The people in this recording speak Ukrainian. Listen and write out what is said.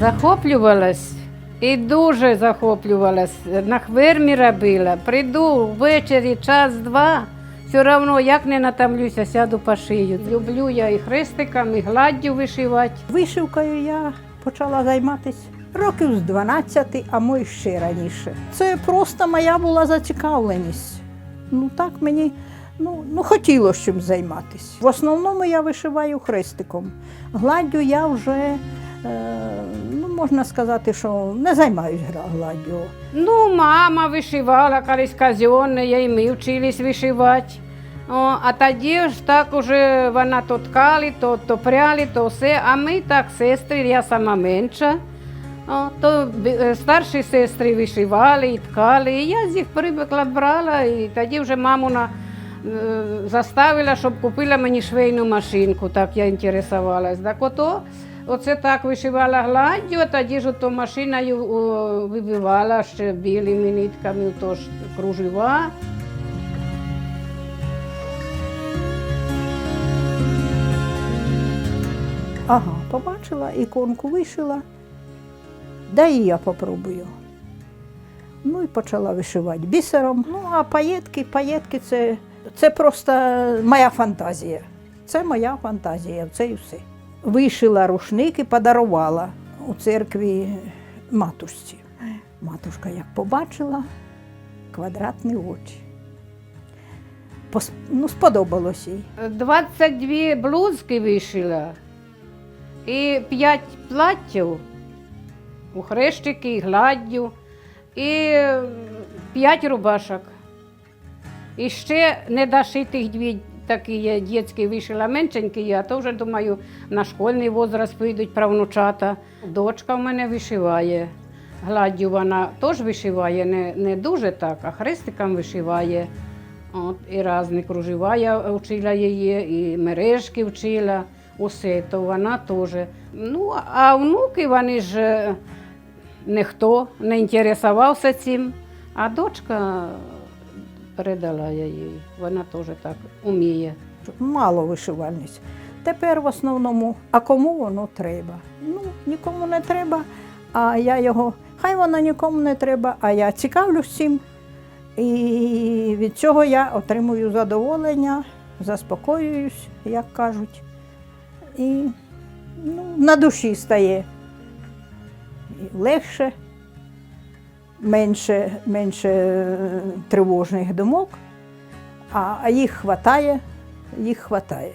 Захоплювалась і дуже захоплювалась. На хвермі робила. Прийду ввечері час-два. Все одно, як не натомлюся, сяду по шию. Люблю я і хрестиком, і гладдю вишивати. Вишивкою я почала займатися років з 12, а може ще раніше. Це просто моя була зацікавленість. Ну так мені ну, ну, хотілося чим займатися. В основному я вишиваю хрестиком. Гладдю я вже, ну, можна сказати, що не займаюся гладдю. Ну, мама вишивала колись казенне, я і ми вчились вишивати. О, а тоді ж так уже вона то ткали, то, то пряли, то все. А ми так, сестри, я сама менша. О, то е, старші сестри вишивали і ткали. І я з їх приклад брала, і тоді вже маму на, е, заставила, щоб купила мені швейну машинку, так я інтересувалась. Так ото, оце так вишивала гладдю, тоді ж ото машиною вибивала ще білими нитками, то ж кружева. Ага, побачила, іконку вишила. Да і я попробую. Ну і почала вишивати бісером. Ну, а паєтки, паєтки це, це просто моя фантазія. Це моя фантазія, це і все. Вишила рушник і подарувала у церкві матушці. Матушка як побачила, квадратні очі. Пос- Ну, сподобалось їй. 22 блузки вишила і 5 платтів у хрещики, і гладдю, і 5 рубашок. І ще недошитих дві такі є дітські вишила меншенькі, є, а то вже думаю, на школьний возраст вийдуть правнучата. Дочка в мене вишиває. Гладдю вона теж вишиває, не, не дуже так, а хрестиком вишиває. От, і різні кружева я вчила її, і мережки вчила, усе, то вона теж. Ну, а внуки вони ж е, ніхто не інтересувався цим, а дочка передала я їй. Вона теж так вміє. мало вишивальниць. Тепер в основному, а кому воно треба? Ну, нікому не треба, а я його, хай воно нікому не треба, а я цікавлюсь цим. І від цього я отримую задоволення, заспокоююсь, як кажуть. І ну, на душі стає легше, менше, менше тривожних думок, а їх хватає, їх хватає.